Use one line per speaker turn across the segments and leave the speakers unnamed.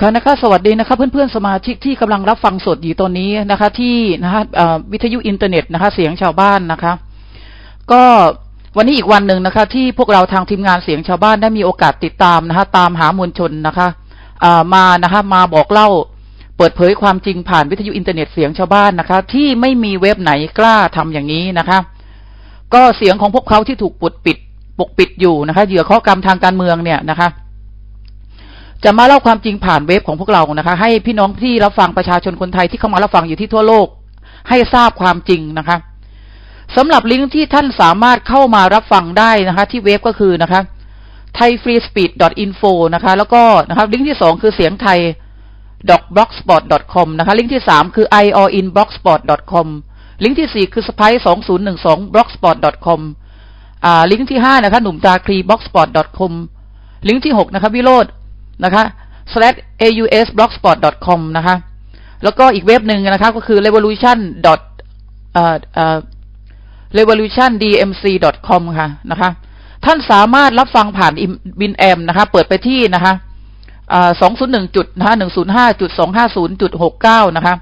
ค่ะนะคะสวัสดีนะคะเพื่อนๆสมาชิกที่กำลังรับฟังสดอยู่ตอนนี้นะคะ ที่นะคะวิทยุอินเทอร์เน็ตนะคะ เสียงชาวบ้านนะคะ ก็วันนี้อีกวันหนึ่งนะคะ ที่พวกเราทางทีมงานเสียงชาวบ้านได้มีโอกาสติดตามนะคะ ตามหามวลชนนะคะมานะคะมาบอกเล่าเปิดเผยความจริงผ่านวิทยุอินเทอร์เน็ตเสียงชาวบ้านนะคะ ที่ไม่มีเว็บไหนกล้าทำอย่างนี้นะคะ ก็เสียงของพวกเขาที่ถูกปดปิดปกปิดอยู่นะคะเหยื่อข้อกรรมทางการเมืองเนี่ยนะคะ จะมาเล่าความจริงผ่านเว็บของพวกเรานะคะ ให้พี่น้องที่รับฟังประชาชนคนไทยที่เข้ามารับฟังอยู่ที่ทั่วโลก ให้ทราบความจริงนะคะสำหรับลิงก์ที่ท่านสามารถเข้ามารับฟังได้นะคะ ที่เว็บก็คือนะคะ thaifreespeech.info นะคะ แล้วก็นะคะลิงก์ที่สองคือเสียงไทย .blogspot.com นะคะ ลิงก์ที่สามคือ ioinblogspot.com ลิงก์ที่สี่คือ spice สองศูนย์หนึ่งสอง blogspot.com อ่าลิงก์ที่ห้านะคะหนุ่มตาครี blogspot.com ลิงก์ที่หกนะคะวิโรจ นะคะ slash aus blogspot.com นะคะ แล้วก็อีกเว็บหนึ่งนะคะก็คือ revolution dot revolutiondmc.com ค่ะนะคะท่านสามารถรับฟังผ่านบินแอมนะคะ เปิดไปที่นะคะสองศูนย์หนึ่งจุดนะหนึ่งศูนย์ห้าจุดสองห้าศูนย์จุดหกเก้านะคะ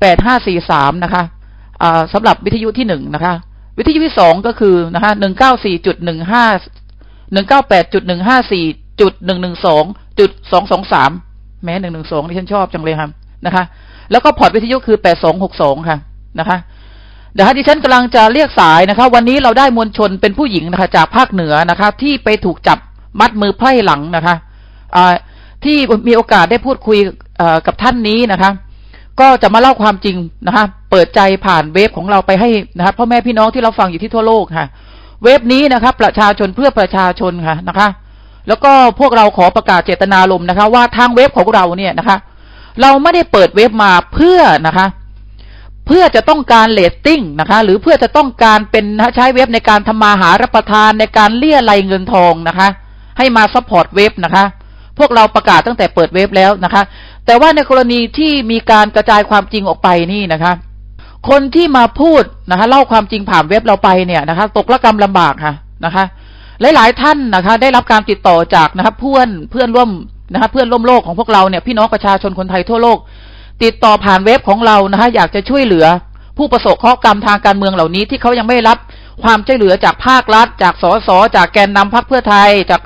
แปดห้าสี่สามนะคะสำหรับวิทยุที่หนึ่งนะคะ วิทยุที่สองก็คือนะคะหนึ่งเก้าสี่จุดหนึ่งห้าหนึ่งเก้าแปดจุดหนึ่งห้าสี่ จุดหนึ่งหนึ่งสองจุดสองสองสามแม้หนึ่งหนึ่งสองที่ฉันชอบจังเลยค่ะนะคะ แล้วก็พอร์ตวิทยุคือแปดสองหกสองค่ะนะคะเดี๋ยวดิฉันกำลังจะเรียกสายนะคะ วันนี้เราได้มวลชนเป็นผู้หญิงนะคะ จากภาคเหนือนะคะ ที่ไปถูกจับมัดมือไพร่หลังนะคะที่มีโอกาสได้พูดคุยกับท่านนี้นะคะ ก็จะมาเล่าความจริงนะคะ เปิดใจผ่านเว็บของเราไปให้นะคะพ่อแม่พี่น้องที่เราฟังอยู่ที่ทั่วโลกค่ะ เว็บนี้นะคะ ประชาชนเพื่อประชาชนค่ะนะคะ แล้วก็พวกเราขอประกาศเจตนารมณ์นะคะ ว่าทางเว็บของเราเนี่ยนะคะ เราไม่ได้เปิดเว็บมาเพื่อนะคะ เพื่อจะต้องการเลตติ้งนะคะ หรือเพื่อจะต้องการเป็นใช้เว็บในการทำมาหารับประทานในการเลี่ยไรเงินทองนะคะ ให้มาซัพพอร์ตเว็บนะคะ พวกเราประกาศตั้งแต่เปิดเว็บแล้วนะคะ แต่ว่าในกรณีที่มีการกระจายความจริงออกไปนี่นะคะ คนที่มาพูดนะคะ เล่าความจริงผ่านเว็บเราไปเนี่ยนะคะ ตกละกรรมลำบากค่ะนะคะ หลายๆท่านนะคะ ได้รับการติดต่อจากนะคะเพื่อนเพื่อนร่วมนะคะเพื่อนร่วมโลกของพวกเราเนี่ยพี่น้องประชาชนคนไทยทั่วโลก ติดต่อผ่านเว็บของเรานะคะอยากจะช่วยเหลือ ผู้ประสบเคราะห์กรรมทางการเมืองเหล่านี้ ที่เขายังไม่รับความช่วยเหลือจากภาครัฐ จากสสจากแกนนำพรรคเพื่อไทยจาก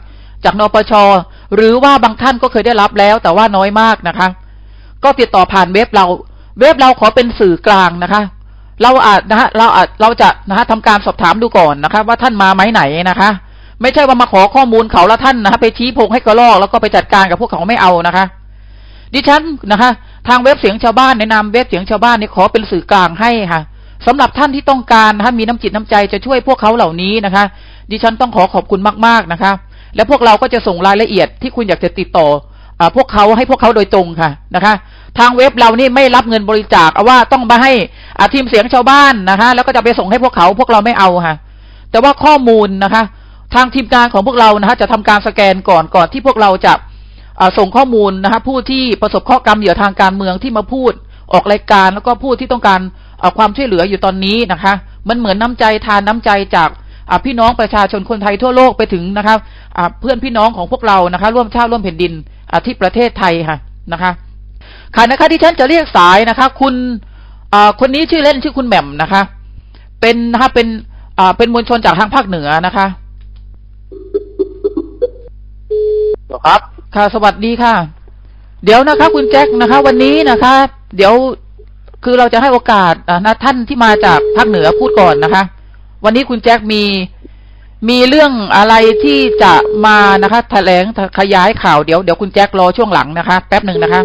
จากนปชหรือว่าบางท่านก็เคยได้รับแล้ว แต่ว่าน้อยมากนะคะ ก็ติดต่อผ่านเว็บเรา เว็บเราขอเป็นสื่อกลางนะคะ เราอาจนะฮะเราอาจเราจะนะฮะทำการสอบถามดูก่อนนะคะ ว่าท่านมาไหมไหนนะคะ ไม่ใช่ว่ามาขอข้อมูลเขาแล้วท่านนะคะไปชี้พงให้กระลอกแล้วก็ไปจัดการกับพวกเขาไม่เอานะคะ ดิฉันนะคะ ทางเว็บเสียงชาวบ้านในนามเว็บเสียงชาวบ้านนี่ขอเป็นสื่อกลางให้ค่ะสำหรับท่านที่ต้องการนะคะมีน้ำจิตน้ำใจจะช่วยพวกเขาเหล่านี้นะคะ ดิฉันต้องขอขอบคุณมากๆนะคะ และพวกเราก็จะส่งรายละเอียดที่คุณอยากจะติดต่ออพวกเขาให้พวกเขาโดยตรงค่ะนะคะ ทางเว็บเรานี่ไม่รับเงินบริจาคเอาว่าต้องมาให้ทีมเสียงชาวบ้านนะคะ แล้วก็จะไปส่งให้พวกเขาพวกเราไม่เอาค่ะ แต่ว่าข้อมูลนะคะ ทางทีมงานของพวกเรานะคะจะทำการสแกนก่อนก่อนที่พวกเราจะส่งข้อมูลนะคะผู้ที่ประสบข้อกรรมเหยื่อทางการเมืองที่มาพูดออกรายการ แล้วก็ผู้ที่ต้องการความช่วยเหลืออยู่ตอนนี้นะคะ มันเหมือนน้ำใจทานน้ำใจจากพี่น้องประชาชนคนไทยทั่วโลกไปถึงนะคะเพื่อนพี่น้องของพวกเรานะคะ ร่วมชาติร่วมแผ่นดินที่ประเทศไทยค่ะนะคะค่ะนะคะที่ฉันจะเรียกสายนะคะ คุณคนนี้ชื่อเล่นชื่อคุณแหม่มนะคะ เป็นนะคะเป็นเป็นมวลชนจากทางภาคเหนือนะคะ
ครับ
ค่ะ สวัสดีค่ะ เดี๋ยวนะคะคุณแจ็คนะคะ วันนี้นะคะเดี๋ยวคือเราจะให้โอกาสนะท่านที่มาจากภาคเหนือพูดก่อนนะคะ วันนี้คุณแจ็คมีมีเรื่องอะไรที่จะมานะคะแถลงขยายข่าวเดี๋ยวเดี๋ยวคุณแจ็ครอช่วงหลังนะคะ แป๊บหนึ่งนะคะ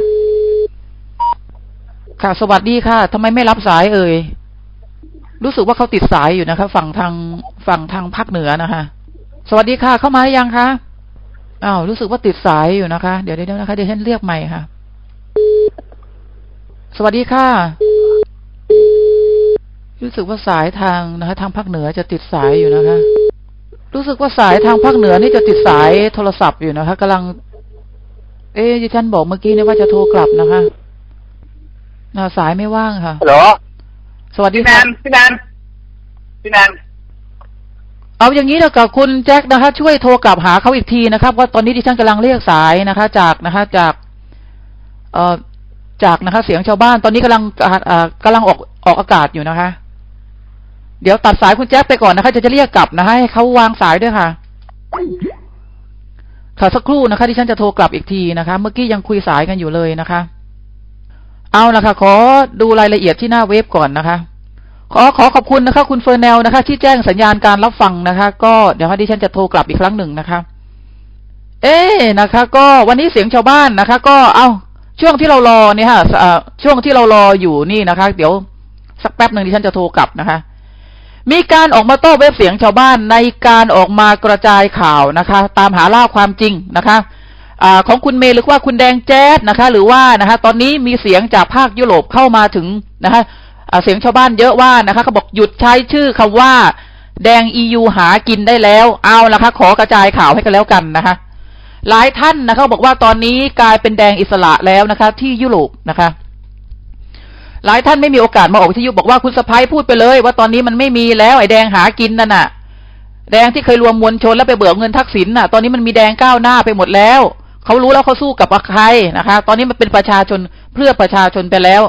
ค่ะ สวัสดีค่ะทำไมไม่รับสายเอ่ยรู้สึกว่าเขาติดสายอยู่นะคะ ฝั่งทางฝั่งทางภาคเหนือนะคะ สวัสดีค่ะ เข้ามาหรือยังคะ อ้าวรู้สึกว่าติดสายอยู่นะคะ เดี๋ยวเดี๋ยวนะคะเดี๋ยวฉันเรียกใหม่ค่ะ สวัสดีค่ะ รู้สึกว่าสายทางนะคะ ทางภาคเหนือจะติดสายอยู่นะคะ รู้สึกว่าสายทางภาคเหนือนี่จะติดสายโทรศัพท์อยู่นะคะกำลัง เอ๊ะดิฉันบอกเมื่อกี้เนี่ยว่าจะโทรกลับนะคะน่าสายไม่ว่างค่ะ
ฮัลโหล
สวัสดี
พี่แน
ค่ะ
นพี่แนนพี่แนน
เอาอย่างนี้แล้วกับคุณแจ็คนะคะช่วยโทรกลับหาเขาอีกทีนะครับ ว่าตอนนี้ดิฉันกำลังเรียกสายนะคะ จากนะคะจากเอ่อจากนะคะ เสียงชาวบ้าน ตอนนี้กำลังเอ่อกำลังออกออกอากาศอยู่นะคะ เดี๋ยวตัดสายคุณแจ๊คไปก่อนนะคะ จะจะเรียกกลับนะคะให้เขาวางสายด้วยค่ะค่ะสักครู่นะคะที่ฉันจะโทรกลับอีกทีนะคะ เมื่อกี้ยังคุยสายกันอยู่เลยนะคะ เอาละค่ะขอดูรายละเอียดที่หน้าเว็บก่อนนะคะ ขอขอขอบคุณนะคะคุณเฟอร์แนลนะคะ ที่แจ้งสัญญาณการรับฟังนะคะ ก็เดี๋ยวดิฉันจะโทรกลับอีกครั้งหนึ่งนะคะ เอ๊นะคะ ก็วันนี้เสียงชาวบ้านนะคะ ก็เอาช่วงที่เรารอเนี่ยค่ะช่วงที่เรารออยู่นี่นะคะ เดี๋ยวสักแป๊บหนึ่งดิฉันจะโทรกลับนะคะ มีการออกมาโต้เว็บเสียงชาวบ้านในการออกมากระจายข่าวนะคะ ตามหาล่าความจริงนะคะอของคุณเมย์หรือว่าคุณแดงแจ๊ดนะคะ หรือว่านะคะ ตอนนี้มีเสียงจากภาคยุโรปเข้ามาถึงนะคะ เสียงชาวบ้านเยอะว่านะคะเขาบอกหยุดใช้ชื่อคำว่า แดง EU หากินได้แล้วเอาละคะขอกระจายข่าวให้กันแล้วกันนะคะ หลายท่านนะคะบอกว่าตอนนี้กลายเป็นแดงอิสระแล้วนะคะ ที่ยุโรปนะคะ หลายท่านไม่มีโอกาสมาออกวิทยุบอกว่าคุณสะพ้ายพูดไปเลย ว่าตอนนี้มันไม่มีแล้วไอ้แดงหากินนั่นน่ะ แดงที่เคยรวมมวลชนแล้วไปเบิกเงินทักษิณน่ะ ตอนนี้มันมีแดงก้าวหน้าไปหมดแล้วเขารู้แล้วเขาสู้กับใครนะคะ ตอนนี้มันเป็นประชาชนเพื่อประชาชนไปแล้ว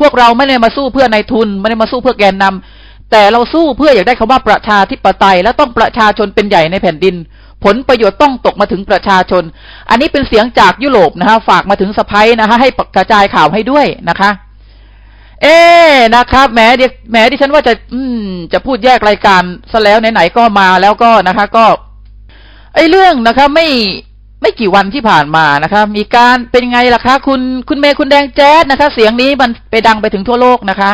พวกเราไม่ได้มาสู้เพื่อในทุน ไม่ได้มาสู้เพื่อแกนนำแต่เราสู้เพื่ออยากได้คำว่าประชาธิปไตย และต้องประชาชนเป็นใหญ่ในแผ่นดิน ผลประโยชน์ต้องตกมาถึงประชาชน อันนี้เป็นเสียงจากยุโรปนะคะฝากมาถึงสะพ้ยนะคะให้กระจายข่าวให้ด้วยนะคะ เอ๊นะครับแหมเดียแหมดิฉันว่าจะอืมจะพูดแยกรายการซะแล้วไหนๆก็มาแล้วก็นะคะ ก็ไอ้เรื่องนะคะไม่ ไม่กี่วันที่ผ่านมานะคะมีการเป็นไงล่ะคะ คุณคุณเมย์คุณแดงแจ๊ดนะคะ เสียงนี้มันไปดังไปถึงทั่วโลกนะคะ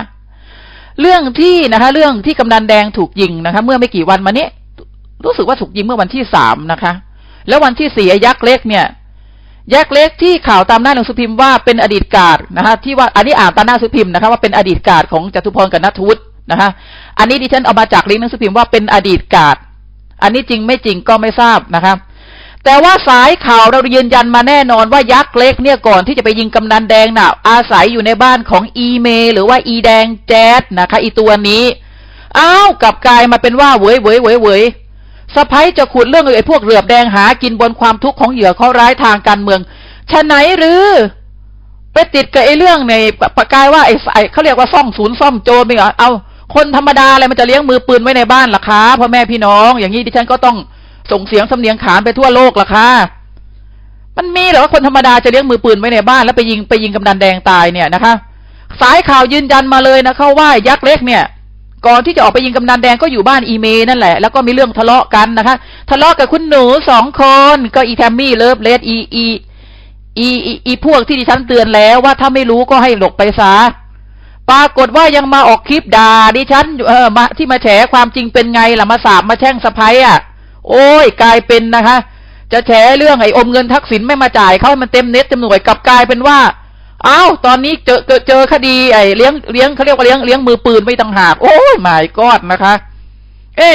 เรื่องที่นะคะ เรื่องที่กำนันแดงถูกยิงนะคะ เมื่อไม่กี่วันมานี้รู้สึกว่าถูกยิงเมื่อวันที่สามนะคะ แล้ววันที่สี่ไอ้ยักษ์เล็กเนี่ย ยักษ์เล็กที่ข่าวตามหน้าหนังสือพิมพ์ว่าเป็นอดีตกาดนะคะที่ว่าอันนี้อ่านตามหน้าหนังสือพิมพ์นะคะว่าเป็นอดีตกาดของจตุพรกับนัทวุฒินะคะ อันนี้ดิฉันเอามาจากลิงก์หนังสือพิมพ์ว่าเป็นอดีตกาดอันนี้จริงไม่จริงก็ไม่ทราบนะคะ แต่ว่าสายข่าวเรายืนยันมาแน่นอนว่ายักษ์เล็กเนี่ยก่อนที่จะไปยิงกำนันแดงน่ะ อาศัยอยู่ในบ้านของอีเม หรือว่าอีแดงแจ๊ดนะคะ อีตัวนี้อ้าวกลับกลายมาเป็นว่าเว้ยเว้ยเว้ยเว้ยสะพ้ยจะขุดเรื่องไอ้พวกเหลือบแดงหากินบนความทุกข์ของเหยื่อข้อร้ายทางการเมืองฉะไหนหรือ ไปติดกับไอ้เรื่องในปะกายว่าไอ้ไอ้เขาเรียกว่าซ่องศูนย์ซ่อมโจรไปเหรอเอาคนธรรมดาอะไรมันจะเลี้ยงมือปืนไว้ในบ้านล่ะคะพ่อแม่พี่น้อง อย่างนี้ดิฉันก็ต้อง ส่งเสียงสำเนียงขานไปทั่วโลกล่ะคะมันมีหรอว่าคนธรรมดาจะเลี้ยงมือปืนไว้ในบ้านแล้วไปยิงไปยิงกำนันแดงตายเนี่ยนะคะ สายข่าวยืนยันมาเลยนะคะว่ายักษ์เล็กเนี่ยก่อนที่จะออกไปยิงกำนันแดงก็อยู่บ้านอีเมนั่นแหละ แล้วก็มีเรื่องทะเลาะกันนะคะ ทะเลาะกับคุณหนูสองคนก็อีแทมมี่เลิฟเลดอีอีอีอีพวกที่ดิฉันเตือนแล้วว่าถ้าไม่รู้ก็ให้หลบไปซะปรากฏว่ายังมาออกคลิปด่าดิฉันเออมาที่มาแฉความจริงเป็นไงล่ะมาสาบมาแช่งสะพ้ยอะ โอ้ยกลายเป็นนะคะ จะแฉเรื่องไอ้อมเงินทักษิณไม่มาจ่ายเขาให้มันเต็มเน็ตเต็มหน่วยกลับกลายเป็นว่าอ้าวตอนนี้เจอเจอเจอคดีไอ้เลี้ยงเลี้ยงเขาเรียกว่าเลี้ยงเลี้ยงมือปืนไม่ต่างหากโอ้ยหมายกอดนะคะ เอ๊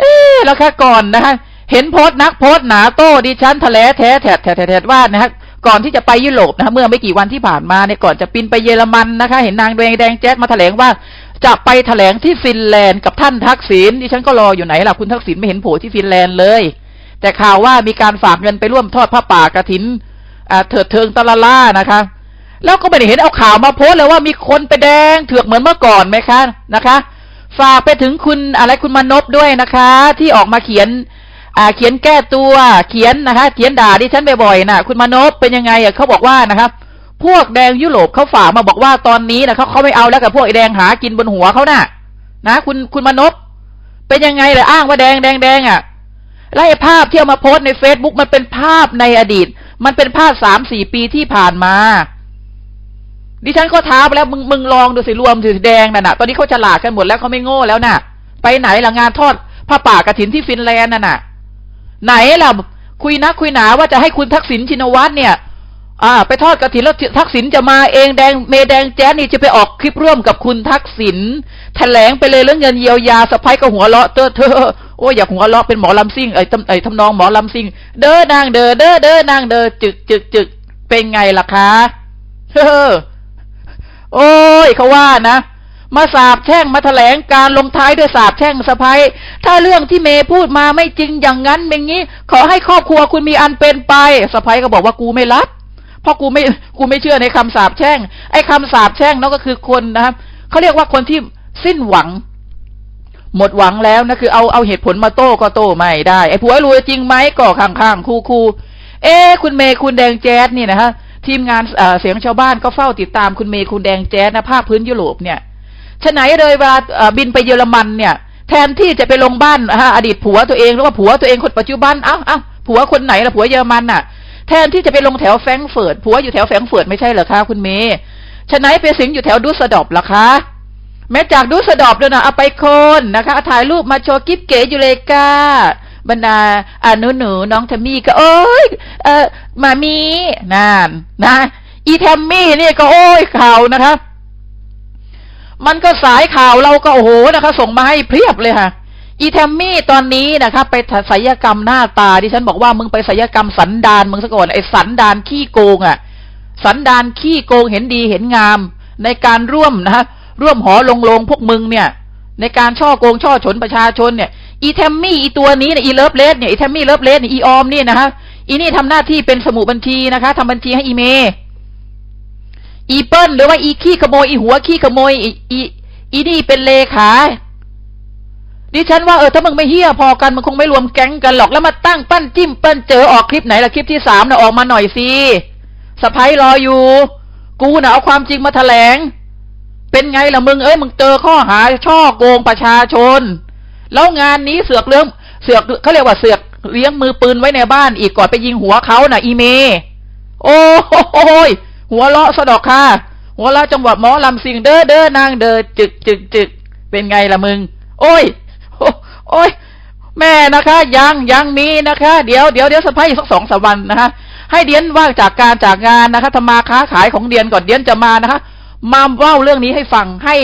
เอ๊แล้วค่ะก่อนนะคะเห็นโพสต์นักโพสต์หนาโต้ดิฉันทะเลแท้แถดแถดแถดว่านะฮะก่อนที่จะไปยุโรปนะคะเมื่อไม่กี่วันที่ผ่านมาเนี่ยก่อนจะบินไปเยอรมันนะคะ เห็นนางแดงแดงแจ๊ดมาแถลงว่า จะไปแถลงที่ฟินแลนด์กับท่านทักษิณดิฉันก็รออยู่ไหนล่ะคุณทักษิณไม่เห็นโผล่ที่ฟินแลนด์เลย แต่ข่าวว่ามีการฝากเงินไปร่วมทอดผ้าป่ากระถินอ่าเถิดเทิงตะละล่านะคะแล้วก็ไม่ได้เห็นเอาข่าวมาโพสเลยว่ามีคนไปแดงเถือกเหมือนเมื่อก่อนไหมคะนะคะ ฝากไปถึงคุณอะไรคุณมนพด้วยนะคะ ที่ออกมาเขียนอ่าเขียนแก้ตัวเขียนนะคะ เขียนด่าดิฉันบ่อยๆนะคุณมนพเป็นยังไงอะเขาบอกว่านะครับ พวกแดงยุโรปเขาฝากมาบอกว่าตอนนี้นะเขาเขาไม่เอาแล้วกับพวกไอ้แดงหากินบนหัวเขาน่ะ นะ คุณคุณมนพเป็นยังไงเลยอ้างว่าแดงแดงแดงอะแล้วไอภาพที่เอามาโพสต์ในเฟซบุ๊กมันเป็นภาพในอดีต มันเป็นภาพสามสี่ปีที่ผ่านมา ดิฉันก็ท้าไปแล้วมึงมึงลองดูสิรวมสีแดงน่ะนะตอนนี้เขาฉลาดกันหมดแล้วเขาไม่โง่แล้วน่ะ ไปไหนล่ะงานทอดผ้าป่ากระถินที่ฟินแลนด์น่ะน่ะ ไหนล่ะคุยนักคุยหนาว่าจะให้คุณทักษิณชินวัตรเนี่ย อ่า ไปทอดกระถินแล้วทักษิณจะมาเองแดงเมแดงแจ๊นี่จะไปออกคลิปร่วมกับคุณทักษิณแถลงไปเลยเรื่องเงินเยียวยาสะพ้ายก็หัวเราะเตอเธอโอ้ยอยากหัวเราะเป็นหมอลำซิ่งไอ้ตำไอ้ทำนองหมอลำซิ่ง เด้อนางเด้อเด้อเด้อนางเด้อจึกจึกจึกเป็นไงล่ะคะเฮ้อโอ้ยเขาว่านะมาสาบแช่งมาแถลงการลงท้ายด้วยสาบแช่งสะพ้ยถ้าเรื่องที่เมย์พูดมาไม่จริงอย่างนั้นอย่างนี้ ขอให้ครอบครัวคุณมีอันเป็นไปสะพ้ยก็บอกว่ากูไม่รับ เพราะกูไม่กูไม่เชื่อในคำสาปแช่ง ไอ้คำสาปแช่งนั่นก็คือคนนะครับเขาเรียกว่าคนที่สิ้นหวัง หมดหวังแล้วนะคือเอาเอาเหตุผลมาโต้ก็โต้ไม่ได้ไอ้ผัวรวยจริงไหมก็ข้างๆคูคูๆเอ๊คุณเมย์คุณแดงแจ๊ดนี่นะฮะทีมงานเอ่อเสียงชาวบ้านก็เฝ้าติดตามคุณเมย์คุณแดงแจ๊ดนะภาคพื้นยุโรปเนี่ยฉะไหนเลยเวลาบินไปเยอรมันเนี่ย แทนที่จะไปลงบ้านอ่าอดีตผัวตัวเองหรือว่าผัวตัวเองคนปัจจุบันเอ้าเอ้าผัวคนไหนล่ะผัวเยอรมันน่ะ แทนที่จะไปลงแถวแฟรงเฟิร์ตผัวอยู่แถวแฟรงเฟิร์ตไม่ใช่เหรอคะคุณเมย์ฉะไหนไปสิงอยู่แถวดุสดอร์ฟล่ะคะแม้จากดุสดอร์ฟเลยนะเอาไปโคนนะคะเอาถ่ายรูปมาโชว์กิ๊บเก๋อยู่เลยก้าบรรดาอานูหนูน้องทมี่ก็โอ้ยเออมามีนั่นนะ อีแทมมี่นี่ก็โอ้ยข่าวนะคะ มันก็สายข่าวเราก็โอ้โหนะคะ ส่งมาให้เพียบเลยค่ะ อีแทมมี่ตอนนี้นะคะไปศัลยกรรมหน้าตาดิฉันบอกว่ามึงไปศัลยกรรมสันดานมึงซะก่อนไอ้สันดานขี้โกงอะ สันดานขี้โกงเห็นดีเห็นงาม ในการร่วมนะฮะร่วมหอลงลงพวกมึงเนี่ย ในการช่อโกงช่อฉนประชาชนเนี่ยอีแทมมี่อีตัวนี้เนี่ยอีเลิฟเลสเนี่ยอีแทมมี่เลิฟเลสเนี่ยอีออมนี่นะฮะอีนี่ทำหน้าที่เป็นสมุดบัญชีนะคะทำบัญชีให้อีเมอีเปิลหรือว่าอีขี้ขโมยอีหัวขี้ขโมยอีอีนี่เป็นเลขา ดิฉันว่าเออถ้ามึงไม่เฮี้ยพอกันมันคงไม่รวมแก๊งกันหรอกแล้วมาตั้งปั้นจิ้มปิ้ลเจอออกคลิปไหนล่ะคลิปที่สามนะออกมาหน่อยสิสะพ้ายรออยู่ กูน่ะเอาความจริงมาแถลง เป็นไงล่ะมึงเอ้ยมึงเจอข้อหาช่อโกงประชาชน แล้วงานนี้เสือกเรื่องเสือกเขาเรียกว่าเสือกเลี้ยงมือปืนไว้ในบ้านอีกก่อนไปยิงหัวเขาน่ะ อีเม โอ้โหยหัวเลาะสะดอกค่ะ หัวเราะจังหวะหมอลำสิงเด้อเด้อนางเด้อจึกจึกจึกเป็นไงล่ะมึง โอ้ย โอ้ยแม่นะคะ ยังยังมีนะคะ เดี๋ยวเดี๋ยวเดี๋ยวสะพายอีกสักสองสามวันนะคะให้เดียนว่างจากการจากงานนะคะทำมาค้าขายของเดียนก่อนเดียนจะมานะคะ มาเล่าเรื่องนี้ให้ฟังให้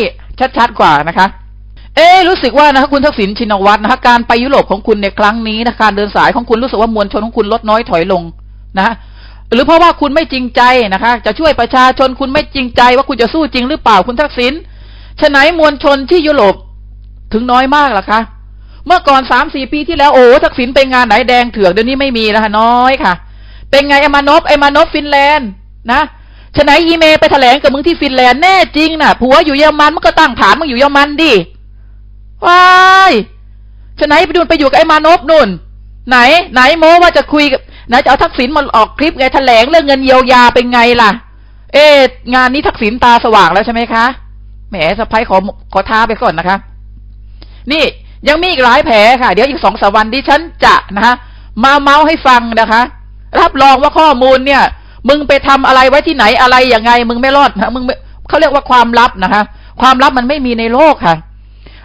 ชัดๆกว่านะคะ เอ๊รู้สึกว่านะคะคุณทักษิณชินวัตรนะคะการไปยุโรปของคุณในครั้งนี้นะการเดินสายของคุณรู้สึกว่ามวลชนของคุณลดน้อยถอยลงนะหรือเพราะว่าคุณไม่จริงใจนะคะ จะช่วยประชาชนคุณไม่จริงใจว่าคุณจะสู้จริงหรือเปล่าคุณทักษิณฉะไหนมวลชนที่ยุโรปถึงน้อยมากล่ะคะ เมื่อก่อนสามสี่ปีที่แล้วโอ้ทักษิณไปงานไหนแดงเถือกเดี๋ยวนี้ไม่มีแล้วค่ะน้อยค่ะ เป็นไงไอ้มานพไอ้มานพฟินแลนด์นะฉะไหนอีเมย์ไปแถลงกับมึงที่ฟินแลนด์แน่จริงน่ะผัวอยู่เยอรมันมันก็ตั้งฐานมึงอยู่เยอรมันดิว้ายฉะไหนไปดูไปอยู่กับไอ้มานพนู่น ไหน ไหนโมว่าจะคุยกับไหนจะเอาทักษิณมาออกคลิปไงแถลงเรื่องเงินเยียวยาเป็นไงล่ะ เอ๊งานนี้ทักษิณตาสว่างแล้วใช่ไหมคะแหมสะพ้ายขอขอท้าไปก่อนนะคะ นี่ ยังมีอีกหลายแผลค่ะ เดี๋ยวอีกสองสวันดิฉันจะนะฮะมาเมาให้ฟังนะคะ รับรองว่าข้อมูลเนี่ย มึงไปทำอะไรไว้ที่ไหนอะไรยังไง มึงไม่รอดนะมึงเขาเรียกว่าความลับนะคะ ความลับมันไม่มีในโลกค่ะ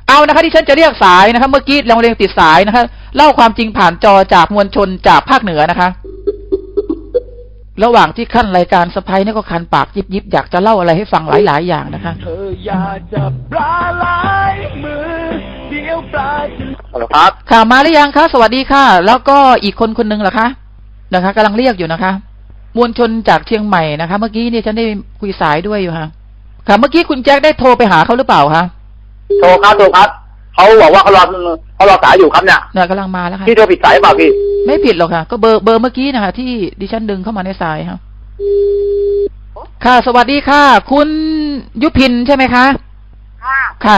เอานะคะที่ฉันจะเรียกสายนะคะ เมื่อกี้เราเรียงติดสายนะคะ เล่าความจริงผ่านจอจากมวลชนจากภาคเหนือนะคะ ระหว่างที่ขั้นรายการสไปนี่ก็คันปากยิบยิบอยากจะเล่าอะไรให้ฟังหลาย ๆ อย่างนะคะ
เธออยากจะปลาไหล
ฮัลโหลครับ
ข่าวมาหรือยังคะสวัสดีค่ะ แล้วก็อีกคนคนหนึ่งเหรอคะนะคะกำลังเรียกอยู่นะคะ มวลชนจากเชียงใหม่นะคะ เมื่อกี้นี่ฉันได้คุยสายด้วยอยู่ค่ะค่ะ เมื่อกี้คุณแจ็คได้โทรไปหาเขาหรือเปล่าคะ
โทรครับโทรครับเขาบอกว่าเขารอเขารอสายอยู่ครับเนี่ย
เนี่ยกำลังมาแล้วค่ะ
พี่โทรผิดสายหรือเปล่าพี่
ไม่ผิดหรอกค่ะ ก็เบอร์เบอร์เมื่อกี้นะคะที่ดิฉันดึงเข้ามาในสายค่ะค่ะ สวัสดีค่ะ คุณยุพินใช่ไหมคะ
ค่ะ
ค่ะ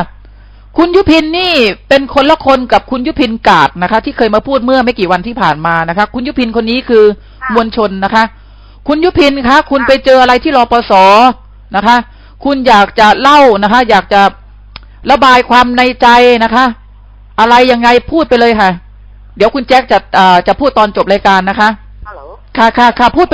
คุณยุพินนี่เป็นคนละคนกับคุณยุพินกาดนะคะ ที่เคยมาพูดเมื่อไม่กี่วันที่ผ่านมานะคะ คุณยุพินคนนี้คือ
ค่ะ
มวลชนนะคะ คุณยุพินคะ คุณไปเจออะไรที่รปสนะคะ คุณอยากจะเล่านะคะ อยากจะระบายความในใจนะคะ อะไรยังไงพูดไปเลยค่ะ เดี๋ยวคุณแจ็คจะอ่าจะพูดตอนจบรายการนะคะ
ฮัลโหล
ค่ะค่ะค่ะพูดไป